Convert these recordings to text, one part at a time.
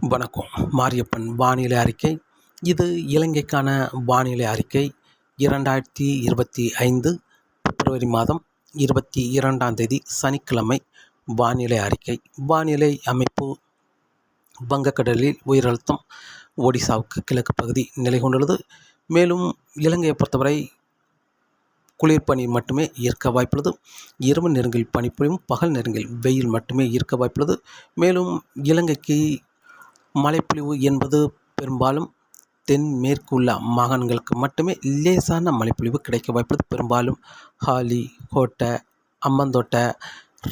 வணக்கம். மாரியப்பன் வானிலை அறிக்கை. இது இலங்கைக்கான வானிலை அறிக்கை. இரண்டாயிரத்தி இருபத்தி ஐந்து பிப்ரவரி மாதம் இருபத்தி இரண்டாம் தேதி சனிக்கிழமை வானிலை அறிக்கை. வானிலை அமைப்பு வங்கக்கடலில் உயரழுத்தம் ஒடிசாவுக்கு கிழக்கு பகுதி நிலை கொண்டுள்ளது. மேலும் இலங்கையை பொறுத்தவரை குளிர்பனி மட்டுமே இருக்க வாய்ப்புள்ளது. இரவு நேரங்களில் பனிப்பொழிவும் பகல் நேரங்களில் வெயில் மட்டுமே இருக்க வாய்ப்புள்ளது. மேலும் இலங்கைக்கு மழைப்பொழிவு என்பது பெரும்பாலும் தென் மேற்கு உள்ள மாகாணங்களுக்கு மட்டுமே லேசான மழைப்பொழிவு கிடைக்க வாய்ப்புள்ளது. பெரும்பாலும் ஹாலி கோட்டை அம்மந்தோட்டை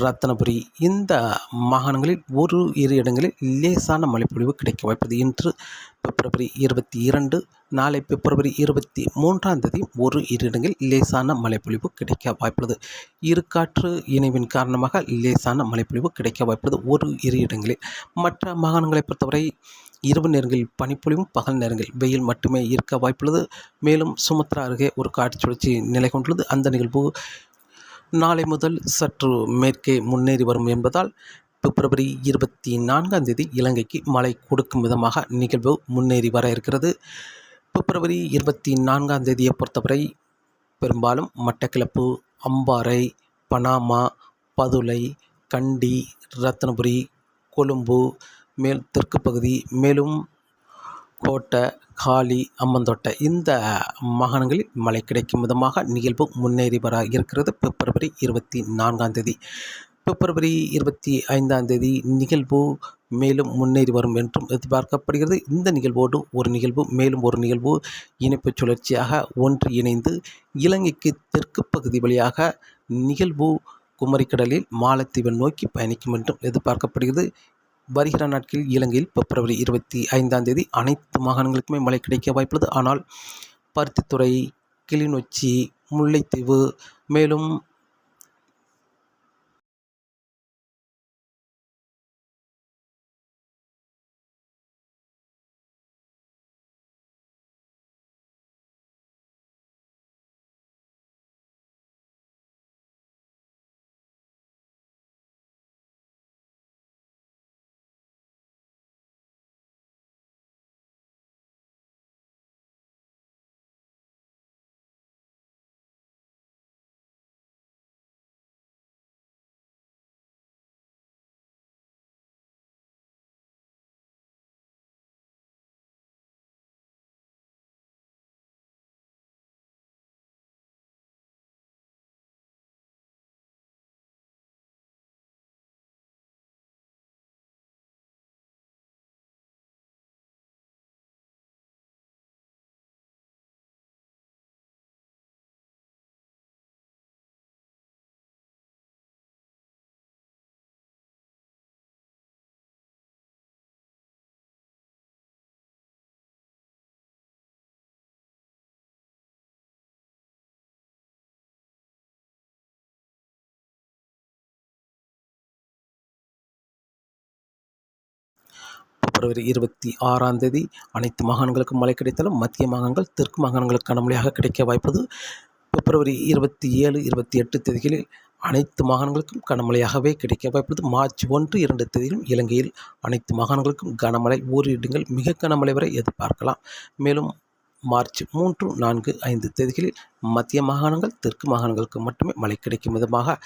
ரத்னபுரி இந்த மாகாணங்களில் ஒரு இரு இடங்களில் லேசான மழைப்பொழிவு கிடைக்க வாய்ப்பது. இன்று பிப்ரவரி இருபத்தி இரண்டு நாளை பிப்ரவரி இருபத்தி மூன்றாம் தேதி ஒரு இரு இடங்களில் லேசான மழைப்பொழிவு கிடைக்க வாய்ப்புள்ளது. இருக்காற்று இணைவின் காரணமாக லேசான மழைப்பொழிவு கிடைக்க வாய்ப்புள்ளது. ஒரு இரு இடங்களில் மற்ற மாகாணங்களை பொறுத்தவரை இரவு நேரங்களில் பனிப்பொழிவும் பகல் நேரங்களில் வெயில் மட்டுமே இருக்க வாய்ப்புள்ளது. மேலும் சுமத்ரா அருகே ஒரு காற்று சுழற்சி நிலை கொண்டுள்ளது. அந்த நிகழ்வு நாளை முதல் சற்று மேற்கே முன்னேறி வரும் என்பதால் பிப்ரவரி இருபத்தி நான்காம் தேதி இலங்கைக்கு மழை கொடுக்கும் விதமாக நிகழ்வு முன்னேறி வர இருக்கிறது. பிப்ரவரி இருபத்தி நான்காம் தேதியை பொறுத்தவரை பெரும்பாலும் மட்டக்கிளப்பு அம்பாறை பனாமா பதுளை கண்டி ரத்னபுரி கொழும்பு மேல் தெற்கு பகுதி மேலும் கோட்டை காளி அம்மந்தோட்டை இந்த மாகாணங்களில் மழை கிடைக்கும் விதமாக நிகழ்வு முன்னேறி வர இருக்கிறது. பிப்ரவரி இருபத்தி நான்காம் தேதி. பிப்ரவரி இருபத்தி ஐந்தாம் தேதி நிகழ்வு மேலும் முன்னேறி வரும் என்றும் எதிர்பார்க்கப்படுகிறது. இந்த நிகழ்வோடு ஒரு நிகழ்வு மேலும் ஒரு நிகழ்வு இணைப்பு சுழற்சியாக ஒன்று இணைந்து இலங்கைக்கு தெற்கு பகுதி வழியாக நிகழ்வு குமரிக்கடலில் மாலத்தீவை நோக்கி பயணிக்கும் என்றும் எதிர்பார்க்கப்படுகிறது. வருகிற நாட்களில் இலங்கையில் பிப்ரவரி இருபத்தி ஐந்தாம் தேதி அனைத்து மாகாணங்களுக்குமே மழை கிடைக்க வாய்ப்புள்ளது. ஆனால் பருத்தித்துறை கிளிநொச்சி முல்லைத்தீவு மேலும் பிப்ரவரி இருபத்தி ஆறாம் தேதி அனைத்து மாகாணங்களுக்கும் மழை கிடைத்தாலும் மத்திய மாகாணங்கள் தெற்கு மாகாணங்களுக்கு கனமழையாக கிடைக்க வாய்ப்பது. பிப்ரவரி இருபத்தி ஏழு இருபத்தி எட்டு தேதிகளில் அனைத்து மாகாணங்களுக்கும் கனமழையாகவே கிடைக்க வாய்ப்புள்ளது மார்ச் ஒன்று இரண்டு தேதியிலும் இலங்கையில் அனைத்து மாகாணங்களுக்கும் கனமழை. ஓரிடங்கள் மிக கனமழை வரை எதிர்பார்க்கலாம். மேலும் மார்ச் மூன்று நான்கு ஐந்து தேதிகளில் மத்திய மாகாணங்கள் தெற்கு மாகாணங்களுக்கு மட்டுமே மழை கிடைக்கும் விதமாக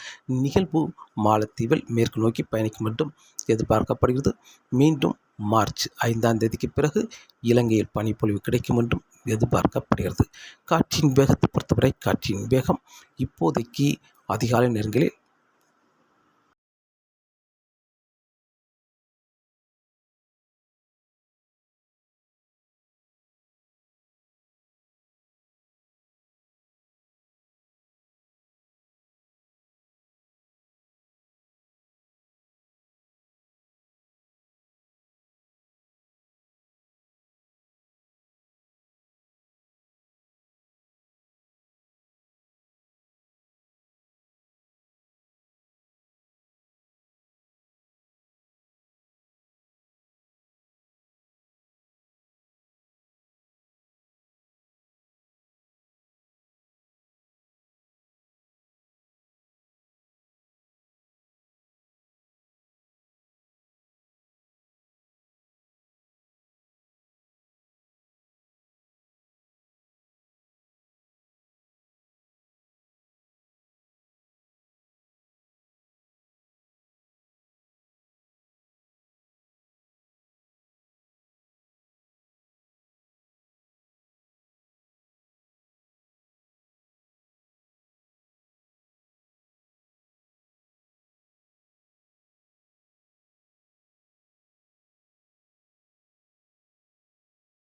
நிகழ்வு. மாலத்தீவில் மேற்கு நோக்கி பயணிக்கும் என்றும் எதிர்பார்க்கப்படுகிறது. மீண்டும் மார்ச் ஐந்தாம் தேதிக்கு பிறகு இலங்கையில் பனிப்பொழிவு கிடைக்கும் என்றும் எதிர்பார்க்கப்படுகிறது. காற்றின் வேகத்தை பொறுத்தவரை காற்றின் வேகம் இப்போதைக்கு அதிகாலை நேரங்களில்